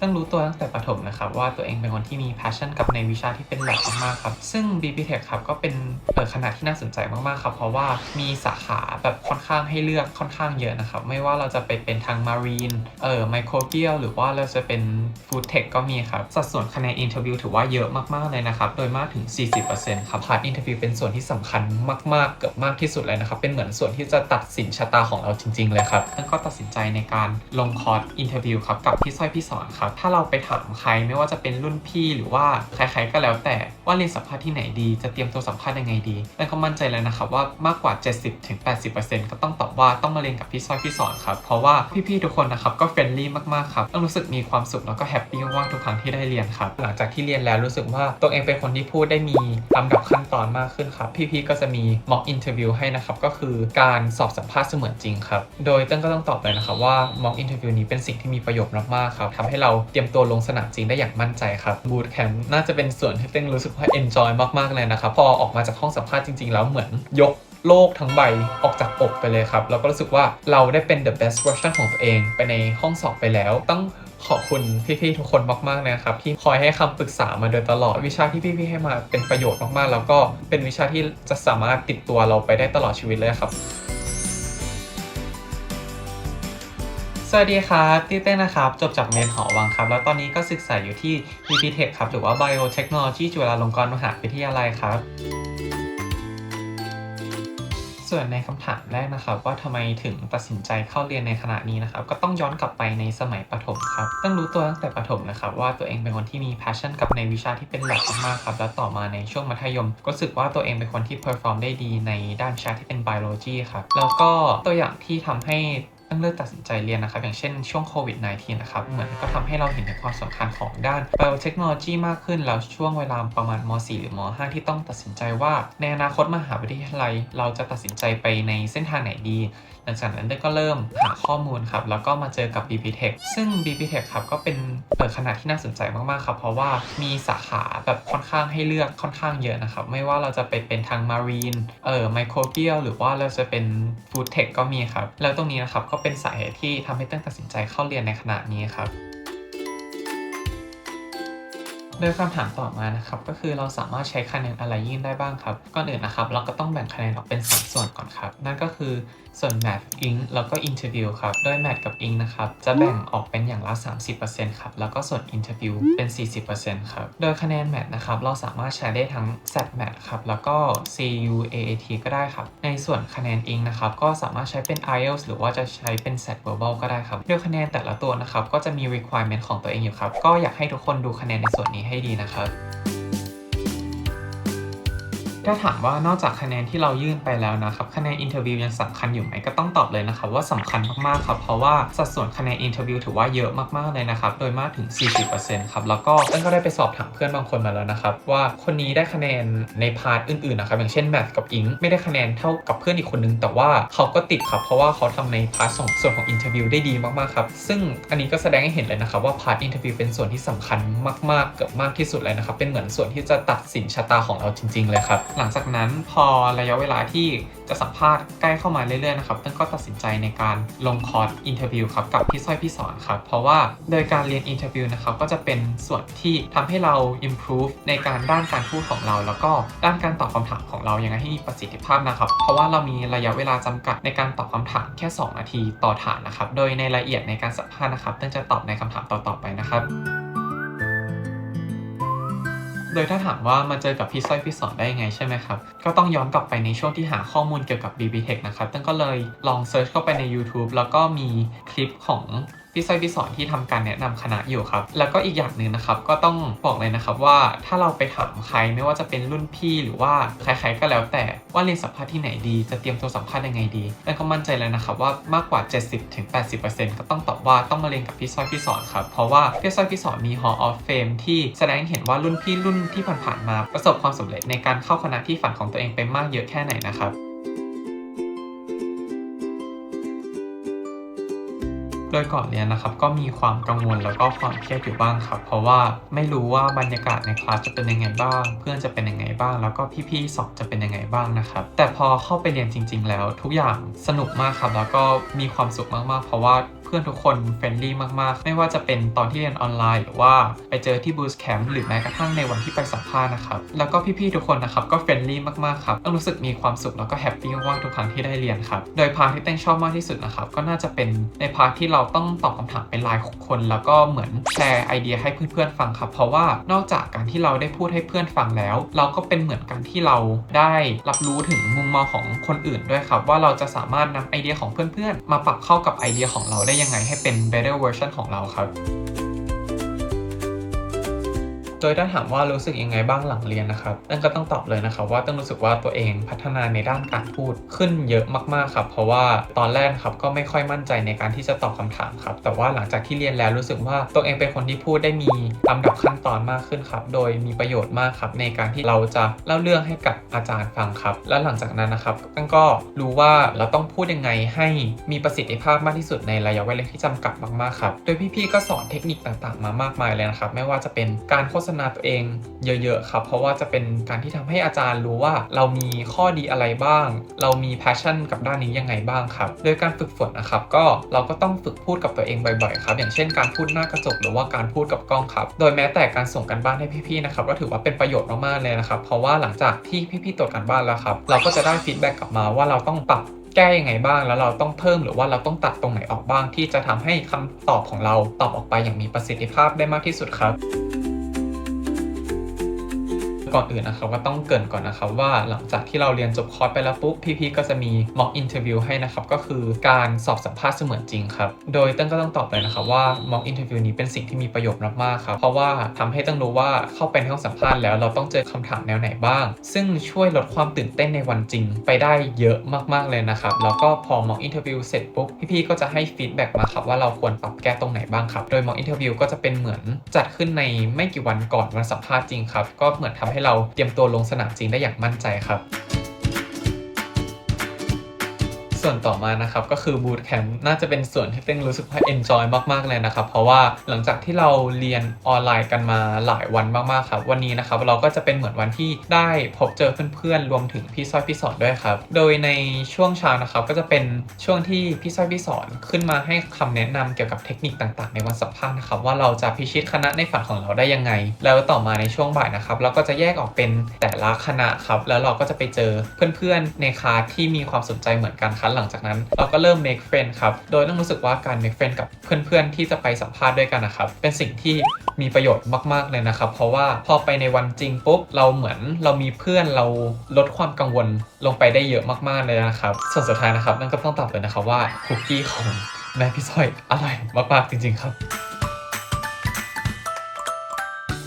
ต้องรู้ตัวตั้งแต่ประถมนะครับว่าตัวเองเป็นคนที่มี passion กับในวิชาที่เป็นแลบมากๆครับ ซึ่ง BP Tech ครับก็เป็นเปิดคณะที่น่าสนใจมากๆครับ เพราะว่ามีสาขาแบบค่อนข้างให้เลือกค่อนข้างเยอะนะครับ ไม่ว่าเราจะไปเป็นทาง marine เอ่อ microbial หรือว่าเราจะเป็น food tech ก็มีครับ สัดส่วนคะแนน interview ถือว่าเยอะมากๆเลยนะครับ โดยมากถึง 40%ครับ part interview เป็นส่วนที่สำคัญมากๆ เกือบมากที่สุดเลยนะครับ เป็นเหมือนส่วนที่จะตัดสินชะตาของเราจริง ๆ เลยครับนั่นก็ตัดสินใจในการลงคอร์ส interview ครับกับพี่สร้อยพี่สอนครับถ้าเราไปถามใครไม่ว่าจะเป็นรุ่นพี่หรือว่าใครๆก็แล้วแต่ว่าเรียนสัมภาษณ์ที่ไหนดี จะเตรียมตัวสัมภาษณ์ยังไงดีนั่นก็มั่นใจเลยนะครับว่ามากกว่า 70-80%ก็ต้องตอบว่าต้องมาเรียนกับพี่สร้อยพี่สอนครับเพราะว่าพี่ๆทุกคนนะครับก็เฟรนลี่มากๆครับต้องรู้สึกมีความสุขแล้วก็แฮปปี้มากๆทุกครั้งที่ได้เรียนครับหลังจากที่เรียนแล้วรู้สึกว่าตัวเองเป็นคนที่พูดได้มีลำดับขั้นตอนมากขึ้นครับพี่ๆก็จะมี mock interview ให้นะครับก็คือการสอบสัมภาษณ์เสมือนจริงครับโดยเต้นก็ต้องตอบเลยนะครับว่า mock interview นี้เป็นสิ่งที่มีประโยชน์มากๆครับทำให้เราเตรียมตัวลงสนามจริงได้อย่างมั่นใจครับ boot camp น่าจะเป็นส่วนที่เต้นรู้สึกว่า enjoy มากๆเลยนะครับพอออกมาจากห้องสัมภาษณ์จริงๆแล้วเหมือนยกโลกทั้งใบออกจากอกไปเลยครับ แล้วก็รู้สึกว่าเราได้เป็น the best version ของตัวเองไปในห้องสอบไปแล้ว ต้องขอบคุณพี่ๆทุกคนมากๆนะครับ ที่คอยให้คำปรึกษามาโดยตลอดวิชาที่พี่ๆให้มาเป็นประโยชน์มากๆ แล้วก็เป็นวิชาที่จะสามารถติดตัวเราไปได้ตลอดชีวิตเลยครับ วัสดีครับตี้เต้นะครับ จบจากเรียนหอวังครับ แล้วตอนนี้ก็ศึกษาอยู่ที่ BP Tech ครับ หรือว่า Biotechnology จุฬาลงกรณ์มหาวิทยาลัยครับ ส่วนในคำถามแรกนะครับ ว่าทำไมถึงตัดสินใจเข้าเรียนในคณะนี้นะครับ ก็ต้องย้อนกลับไปในสมัยประถมครับ ต้องรู้ตัวตั้งแต่ประถมนะครับ ว่าตัวเองเป็นคนที่มี passion กับในวิชาที่เป็นแลบมากๆครับ แล้วต่อมาในช่วงมัธยม ก็รู้สึกว่าตัวเองเป็นคนที่ perform ได้ดีในด้านวิชาที่เป็น biology ครับ แล้วก็ตัวอย่างที่ทำให้ ต้องเลือกตัดสินใจเรียนนะครับ อย่างเช่นช่วงโควิด -19 นะครับ เหมือนก็ทำให้เราเห็นถึงความสำคัญของด้านเทคโนโลยีมากขึ้น แล้วช่วงเวลาประมาณม .4 หรือม .5 ที่ต้องตัดสินใจว่า ในอนาคตมหาวิทยาลัย เราจะตัดสินใจไปในเส้นทางไหนดี หลังจากนั้นก็เริ่มหาข้อมูลครับ แล้วก็มาเจอกับ BP Tech ซึ่ง BP Tech ครับก็เป็นเปิดขนาดที่น่าสนใจมากๆครับเพราะว่ามีสาขาแบบค่อนข้างให้เลือกค่อนข้างเยอะนะครับ ไม่ว่าเราจะไปเป็นทาง Marine เอ่อไมโครเกียลหรือว่าเราจะเป็น Food Tech ก็มีครับ แล้วตรงนี้นะครับก็เป็นสาเหตุที่ทำให้เต้นตัดสินใจเข้าเรียนในขณะนี้ครับ โดยคำถามต่อมานะครับก็คือเราสามารถใช้คะแนนอะไรยื่นได้บ้างครับ ก่อนอื่นนะครับเราก็ต้องแบ่งคะแนนออกเป็น 2 ส่วนก่อนครับ นั่นก็คือส่วน Math Ink แล้วก็ Interview ครับ โดย Math กับ Ink นะครับจะแบ่งออกเป็นอย่างละ 30%ครับ แล้วก็ส่วน Interview เป็น 40%ครับ โดยคะแนน Math นะครับเราสามารถใช้ได้ทั้ง SAT Math ครับ แล้วก็ CU AAT ก็ได้ครับ ในส่วนคะแนน Ink นะครับก็สามารถใช้เป็น IELTS หรือว่าจะใช้เป็น SAT Verbal ก็ได้ครับโดยคะแนนแต่ละตัวนะครับก็จะมี requirement ของตัวเองอยู่ครับ ก็อยากให้ทุกคนดูคะแนนในส่วนนี้ให้ดีนะครับ ถ้าถามว่านอกจากคะแนนที่เรายื่นไปแล้วนะครับคะแนนอินเทอร์วิวยังสำคัญอยู่ไหมก็ต้องตอบเลยนะครับว่าสำคัญมากๆครับเพราะว่าสัดส่วนคะแนนอินเทอร์วิวถือว่าเยอะมากๆเลยนะครับโดยมากถึง 40%ครับแล้วก็เต้นก็ได้ไปสอบถามเพื่อนบางคนมาแล้วนะครับว่าคนนี้ได้คะแนนในพาร์ทอื่นๆนะครับอย่างเช่นแมทกับอิงไม่ได้คะแนนเท่ากับเพื่อนอีกคนนึง แต่ว่าเขาก็ติดครับเพราะว่าเขาทำในพาร์ทสองส่วนของอินเทอร์วิวได้ดีมากๆครับซึ่งอันนี้ก็แสดงให้เห็นเลยนะครับว่าพาร์ทอินเทอร์วิวเป็นส่วนที่สำคัญมากๆเกือบมากที่สุดเลยนะครับเป็นเหมือนส่วนที่จะตัดสินชะตาของเราจริง ๆ เลยครับหลังจากนั้นพอระยะเวลาที่จะสัมภาษณ์ใกล้เข้ามาเรื่อยๆนะครับเต้นก็ตัดสินใจในการลงคอร์สอินเทอร์วิวครับกับพี่สร้อยพี่สอนครับ เพราะว่าโดยการเรียนอินเทอร์วิวนะครับก็จะเป็นส่วนที่ทำให้เรา improve ในการด้านการพูดของเรา แล้วก็ด้านการตอบคำถามของเรายังไงให้มีประสิทธิภาพนะครับ เพราะว่าเรามีระยะเวลาจำกัดในการตอบคำถามแค่ 2 นาทีต่อฐานนะครับ โดยในรายละเอียดในการสัมภาษณ์นะครับเต้นจะตอบในคำถามต่อๆไปนะครับ โดยถ้าถามว่ามาเจอกับพี่สร้อยพี่สอนได้ยังไงใช่ไหมครับ ก็ต้องย้อนกลับไปในช่วงที่หาข้อมูลเกี่ยวกับ BB Tech นะครับตั้งก็เลยลองเซิร์ชเข้าไปใน YouTube แล้วก็มีคลิปของ พี่สร้อยพี่สอนที่ทำการแนะนำคณะอยู่ครับ แล้วก็อีกอย่างหนึ่งนะครับก็ต้องบอกเลยนะครับว่าถ้าเราไปถามใครไม่ว่าจะเป็นรุ่นพี่หรือว่าใครๆก็แล้วแต่ว่าเรียนสัมภาษณ์ที่ไหนดี จะเตรียมตัวสัมภาษณ์ยังไงดีแล้วก็มั่นใจเลยนะครับว่ามากกว่า 70-80%ก็ต้องตอบว่าต้องมาเรียนกับพี่สร้อยพี่สอนครับเพราะว่าพี่สร้อยพี่สอนมี Hall of Fame ที่แสดงให้เห็นว่ารุ่นพี่รุ่นที่ผ่านๆมาประสบความสำเร็จในการเข้าคณะที่ฝันของตัวเองไปมากเยอะแค่ไหนนะครับ โดยก่อนเรียนนะครับก็มีความกังวลแล้วก็ความเครียดอยู่บ้างครับ เพราะว่าไม่รู้ว่าบรรยากาศในคลาสจะเป็นยังไงบ้าง เพื่อนจะเป็นยังไงบ้าง แล้วก็พี่ๆสอบจะเป็นยังไงบ้างนะครับ แต่พอเข้าไปเรียนจริง ๆ แล้ว ทุกอย่างสนุกมากครับแล้วก็มีความสุขมากๆ เพราะว่า เพื่อนทุกคนเฟรนลี่มากๆ ไม่ว่าจะเป็นตอนที่เรียนออนไลน์ หรือว่าไปเจอที่บูสแคมป์หรือแม้กระทั่งในวันที่ไปสัมภาษณ์นะครับ แล้วก็พี่ๆทุกคนนะครับก็เฟรนลี่มากๆครับต้องรู้สึกมีความสุขแล้วก็แฮปปี้มากๆทุกครั้งที่ได้เรียนครับ โดยพาร์ทที่เต้งชอบมากที่สุดนะครับก็น่าจะเป็นในพาร์ทที่เราต้องตอบคำถามเป็นรายคน แล้วก็เหมือนแชร์ไอเดียให้เพื่อนๆฟังครับ เพราะว่านอกจากการที่เราได้พูดให้เพื่อนฟังแล้ว เราก็เป็นเหมือนกันที่เราได้รับรู้ถึงมุมมองของคนอื่นด้วยครับ ว่าเราจะสามารถนำไอเดียของเพื่อนๆ มาปรับเข้ากับไอเดียของเราได้ยังไงให้เป็น better version ของเราครับ โดยถ้าถามว่ารู้สึกยังไงบ้างหลังเรียนนะครับตั้งก็ต้องตอบเลยนะครับว่าต้องรู้สึกว่าตัวเองพัฒนาในด้านการพูดขึ้นเยอะมากๆครับเพราะว่าตอนแรกครับก็ไม่ค่อยมั่นใจในการที่จะตอบคำถามครับแต่ว่าหลังจากที่เรียนแล้วรู้สึกว่าตัวเองเป็นคนที่พูดได้มีลำดับขั้นตอนมากขึ้นครับโดยมีประโยชน์มากครับในการที่เราจะเล่าเรื่องให้กับอาจารย์ฟังครับ และหลังจากนั้นนะครับตั้งก็รู้ว่าเราต้องพูดยังไงให้มีประสิทธิภาพมากที่สุดในระยะเวลาที่จำกัดมากๆครับโดยพี่ๆก็สอนเทคนิคต่างๆ มามากมายเลยนะครับไม่ว่าจะเป็นการโฆษษณาตัวเองเยอะๆครับ เพราะว่าจะเป็นการที่ทำให้อาจารย์รู้ว่าเรามีข้อดีอะไรบ้าง เรามี passion กับด้านนี้ยังไงบ้างครับ โดยการฝึกฝนนะครับ ก็เราก็ต้องฝึกพูดกับตัวเองบ่อยๆครับ อย่างเช่นการพูดหน้ากระจกหรือว่าการพูดกับกล้องครับ โดยแม้แต่การส่งกันบ้านให้พี่ๆนะครับก็ถือว่าเป็นประโยชน์มากๆเลยนะครับ เพราะว่าหลังจากที่พี่ๆตรวจกันบ้านแล้วครับ เราก็จะได้ฟีดแบ็กกลับมาว่าเราต้องปรับแก้ยังไงบ้างแล้วเราต้องเพิ่มหรือว่าเราต้องตัดตรงไหนออกบ้างที่จะทำให้คำตอบของเราตอบออกไปอย่างมีประสิทธิภาพได้มากที่สุดครับ ก่อนอื่นนะครับก็ต้องเกรินก่อนนะครับว่าหลังจากที่เราเรียนจบคอร์สไปแล้วปุ๊บพี่ๆก็จะมี mock interview ให้นะครับก็คือการสอบสัมภาษณ์เสมือนจริงครับโดยเต้นก็ต้องตอบเลยนะครับว่า mock interview นี้เป็นสิ่งที่มีประโยชน์มากๆครับเพราะว่าทำให้ต้งรู้ว่าเข้าไปในห้องสัมภาษณ์แล้วเราต้องเจอคำถามแนวไหนบ้าง ซึ่งช่วยลดความตื่นเต้นในวันจริงไปได้เยอะมากๆเลยนะครับแล้วก็พอ mock interview เสร็จปุ๊บพี่ๆก็จะให้ feedback มาครับว่าเราควรปรับแก้ตรงไหนบ้างครับโดย mock interview ก็จะเป็นเหมือนจัดขึ้นในไม่กี่วันก่อนวันสัมภาษณ์จริงครับก็เหมือนทำใให้เราเตรียมตัวลงสนามจริงได้อย่างมั่นใจครับ ส่วนต่อมานะครับก็คือบูตแคมป์น่าจะเป็นส่วนที่เต้งรู้สึกว่า enjoy มากๆเลยนะครับ เพราะว่าหลังจากที่เราเรียนออนไลน์กันมาหลายวันมากๆครับ วันนี้นะครับเราก็จะเป็นเหมือนวันที่ได้พบเจอเพื่อนๆรวมถึงพี่สร้อยพี่สอนด้วยครับ โดยในช่วงเช้านะครับก็จะเป็นช่วงที่พี่สร้อยพี่สอนขึ้นมาให้คำแนะนำเกี่ยวกับเทคนิคต่างๆ ในวันสัมภาษณ์นะครับว่าเราจะพิชิตคณะในฝันของเราได้ยังไง แล้วต่อมาในช่วงบ่ายนะครับเราก็จะแยกออกเป็นแต่ละคณะครับแล้วเราก็จะไปเจอเพื่อนๆในคาที่มีความสนใจเหมือนกันครับหลังจากนั้นเราก็เริ่ม make friend ครับ โดยต้องรู้สึกว่าการ make friend กับเพื่อนๆ ที่จะไปสัมภาษณ์ด้วยกันนะครับ เป็นสิ่งที่มีประโยชน์มาก ๆ เลยนะครับ เพราะว่าพอไปในวันจริงปุ๊บ เราเหมือนเรามีเพื่อนเราลดความกังวลลงไปได้เยอะมาก ๆ เลยนะครับ ส่วนสุดท้ายนะครับนั่นก็ต้องตอบเลยนะครับว่าคุกกี้ของแม่พี่ซ้อยอร่อยมากๆจริง ๆ ครับ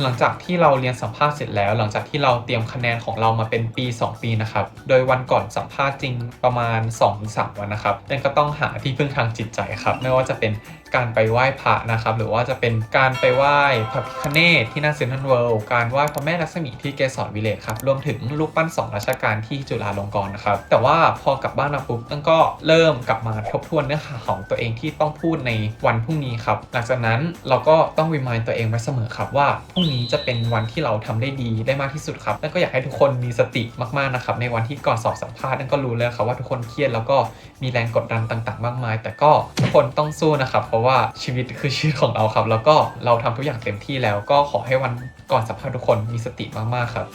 หลังจากที่เราเรียนสัมภาษณ์เสร็จแล้ว หลังจากที่เราเตรียมคะแนนของเรามาเป็นปี 2 ปีนะครับ โดยวันก่อนสัมภาษณ์จริงประมาณ2-3วันนะครับเต้นก็ต้องหาที่พึ่งทางจิตใจครับ ไม่ว่าจะเป็นการไปไหว้พระนะครับ หรือว่าจะเป็นการไปไหว้พระพิฆเนศที่หนาเซนทรัลเวิลด์การไหว้พระแม่ลักษมีที่เกสรวิเลศครับ รวมถึงรูปปั้นสองรัชกาลที่จุฬาลงกรณ์นะครับ แต่ว่าพอกลับบ้านมาปุ๊บตั้งก็เริ่มกลับมาทบทวนเนื้อหาของตัวเองที่ต้องพูดในวันพรุ่งนี้ครับ หลังจากนั้นเราก็ต้อง remind ตัวเองไว้เสมอครับว่าพรุ่งนี้จะเป็นวันที่เราทำได้ดีได้มากที่สุดครับ แล้วก็อยากให้ทุกคนมีสติมากๆนะครับในวันที่ก่อนสอบสัมภาษณ์นั่นก็รู้เลยครับว่าทุกคนเครียดแล้วก็มีแรงกดดันต่าง ๆ มากมาย แต่ก็ทุกคนต้องสู้นะครับเพราะว่าชีวิตคือชีวิตของเราครับ แล้วก็เราทำทุกอย่างเต็มที่แล้วก็ขอให้วันก่อนสัมภาษณ์ทุกคนมีสติมากๆครับ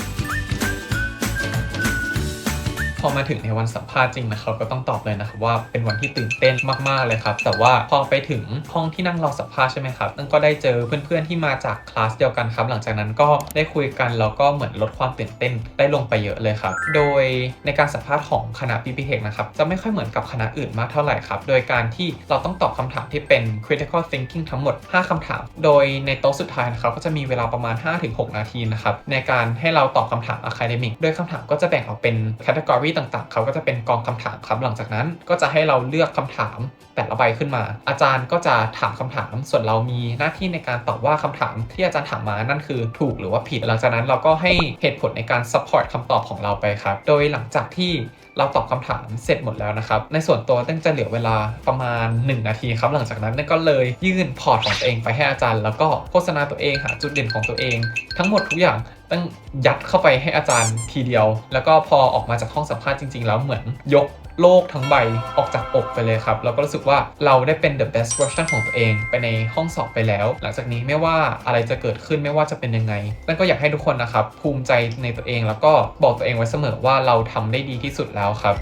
อมาถึงในวันสัมภาษณ์จริงนะครับก็ต้องตอบเลยนะครับว่าเป็นวันที่ตื่นเต้นมากๆเลยครับแต่ว่าพอไปถึงห้องที่นั่งรอสัมภาษณ์ใช่ไหมครับนั่นก็ได้เจอเพื่อนๆที่มาจากคลาสเดียวกันครับหลังจากนั้นก็ได้คุยกันแล้วก็เหมือนลดความตื่นเต้นได้ลงไปเยอะเลยครับโดยในการสัมภาษณ์ของคณะ PPT นะครับจะไม่ค่อยเหมือนกับคณะอื่นมากเท่าไหร่ครับโดยการที่เราต้องตอบคำถามที่เป็น critical thinking ทั้งหมด 5คำถาม โดยในโต๊ะสุดท้ายนะครับก็จะมีเวลาประมาณ 5-6 นาทีนะครับในการให้เราตอบคำถาม academic โดยคำถามก็จะแบ่งออกเป็น category ต่างๆ เขาก็จะเป็นกองคำถามครับหลังจากนั้นก็จะให้เราเลือกคำถามแต่ละใบขึ้นมา อาจารย์ก็จะถามคำถาม ส่วนเรามีหน้าที่ในการตอบว่าคำถามที่อาจารย์ถามมานั่นคือถูกหรือว่าผิด หลังจากนั้นเราก็ให้เหตุผลในการ support คำตอบของเราไปครับ โดยหลังจากที่เราตอบคำถามเสร็จหมดแล้วนะครับ ในส่วนตัวเต้นจะเหลือเวลาประมาณ 1 นาทีครับ หลังจากนั้นก็เลยยื่นพอร์ตของตัวเองไปให้อาจารย์ แล้วก็โฆษณาตัวเองหาจุดเด่นของตัวเอง ทั้งหมดทุกอย่าง ต้งยัดเข้าไปให้อาจารย์ทีเดียว แล้วก็พอออกมาจากห้องสัมภาษณ์จริง ๆ แล้วเหมือนยกโลกทั้งใบออกจากอกไปเลยครับ แล้วก็รู้สึกว่าเราได้เป็น the best version ของตัวเองไปในห้องสอบไปแล้ว หลังจากนี้ไม่ว่าอะไรจะเกิดขึ้นไม่ว่าจะเป็นยังไงนั่นก็อยากให้ทุกคนนะครับ ภูมิใจในตัวเองแล้วก็บอกตัวเองไว้เสมอว่าเราทำได้ดีที่สุดแล้วครับ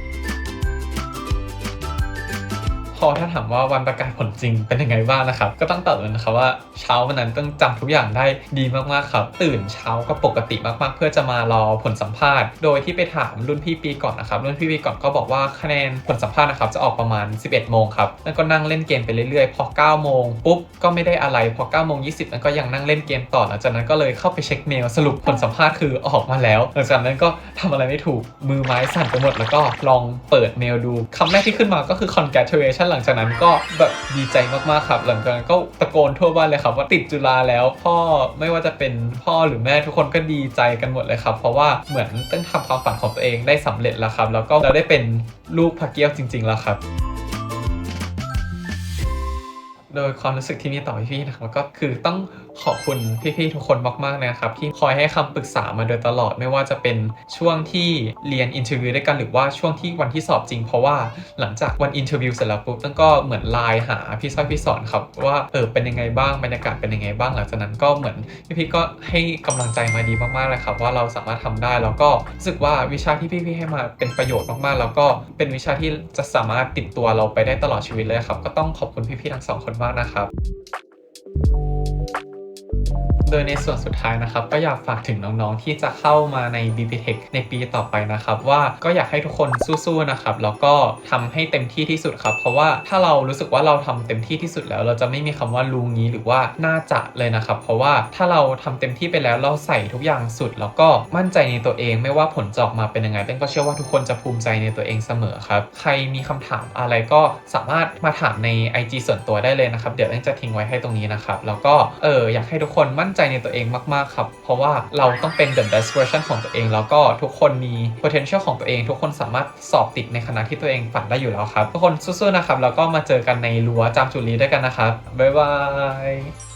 อถ้าถามว่าวันประกาศผลจริงเป็นยังไงบ้างนะครับ ก็ต้องตอบเลยนะครับว่าเช้าวันนั้นต้องจำทุกอย่างได้ดีมากๆครับ ตื่นเช้าก็ปกติมากๆ เพื่อจะมารอผลสัมภาษณ์ โดยที่ไปถามรุ่นพี่ปีก่อนนะครับ รุ่นพี่ปีก่อนก็บอกว่าคะแนนผลสัมภาษณ์นะครับจะออกประมาณ 11 โมงครับแล้วก็นั่งเล่นเกมไปเรื่อยๆ พอ 9 โมงปุ๊บก็ไม่ได้อะไร พอ 9 โมง 20นั้นก็ยังนั่งเล่นเกมต่อ หลังจากนั้นก็เลยเข้าไปเช็คเมลสรุปผลสัมภาษณ์คือออกมาแล้ว หลังจากนั้นก็ทำอะไรไม่ถูก มือไม้สั่นไปหมด แล้วก็ลองเปิดเมลดูคำแรกที่ขึ้นมาก็คือ congratulation หลังจากนั้นก็แบบดีใจมากๆครับ หลังจากนั้นก็ตะโกนทั่วบ้านเลยครับว่าติดจุฬาแล้วพ่อไม่ว่าจะเป็นพ่อหรือแม่ทุกคนก็ดีใจกันหมดเลยครับ เพราะว่าเหมือนต้องทำความฝันของตัวเองได้สำเร็จแล้วครับ แล้วก็เราได้เป็นลูกพระเกี้ยวจริง ๆ แล้วครับ โดยความรู้สึกที่มีต่อพี่ๆนะครับก็คือต้องขอบคุณพี่ๆทุกคนมากๆนะครับ ที่คอยให้คำปรึกษามาโดยตลอดไม่ว่าจะเป็นช่วงที่เรียนอินเทอร์วิวด้วยกันหรือว่าช่วงที่วันที่สอบจริง เพราะว่าหลังจากวันอินเทอร์วิวเสร็จแล้วปุ๊บตั้งก็เหมือนไลน์หาพี่สร้อยพี่สอนครับว่าเออเป็นยังไงบ้างบรรยากาศเป็นยังไงบ้างหลังจากนั้นก็เหมือนพี่ๆก็ให้กำลังใจมาดีมากๆเลยครับว่าเราสามารถทำได้แล้วก็รู้สึกว่าวิชาที่พี่ๆให้มาเป็นประโยชน์มากๆ แล้วก็เป็นวิชาที่จะสามารถติดตัวเราไปได้ตลอดชีวิตเลยครับก็ต้องขอบคุณพี่ๆทั้งสองคนมากนะครับ โดยในส่วนสุดท้ายนะครับก็อยากฝากถึงน้องๆ ที่จะเข้ามาใน BP Tech ในปีต่อไปนะครับ ว่าก็อยากให้ทุกคนสู้ๆนะครับแล้วก็ทำให้เต็มที่ที่สุดครับ เพราะว่าถ้าเรารู้สึกว่าเราทำเต็มที่ที่สุดแล้ว เราจะไม่มีคำว่าลุงนี้หรือว่าน่าจะเลยนะครับ เพราะว่าถ้าเราทำเต็มที่ไปแล้วเราใส่ทุกอย่างสุด แล้วก็มั่นใจในตัวเองไม่ว่าผลจะออกมาเป็นยังไงเต้นก็เชื่อว่าทุกคนจะภูมิใจในตัวเองเสมอครับ ใครมีคำถามอะไรก็สามารถมาถามใน IG ส่วนตัวได้เลยนะครับ เดี๋ยวเต้นจะทิ้งไว้ให้ตรงนี้นะครับแล้วก็เอออยากให้ทุกคนมั่นใจในตัวเองมากๆครับ เพราะว่าเราต้องเป็น the best version ของตัวเอง แล้วก็ทุกคนมี potential ของตัวเอง ทุกคนสามารถสอบติดในคณะที่ตัวเองฝันได้อยู่แล้วครับ ทุกคนสู้ๆนะครับ แล้วก็มาเจอกันในรั้วจามจุลีด้วยกันนะครับบ๊ายบาย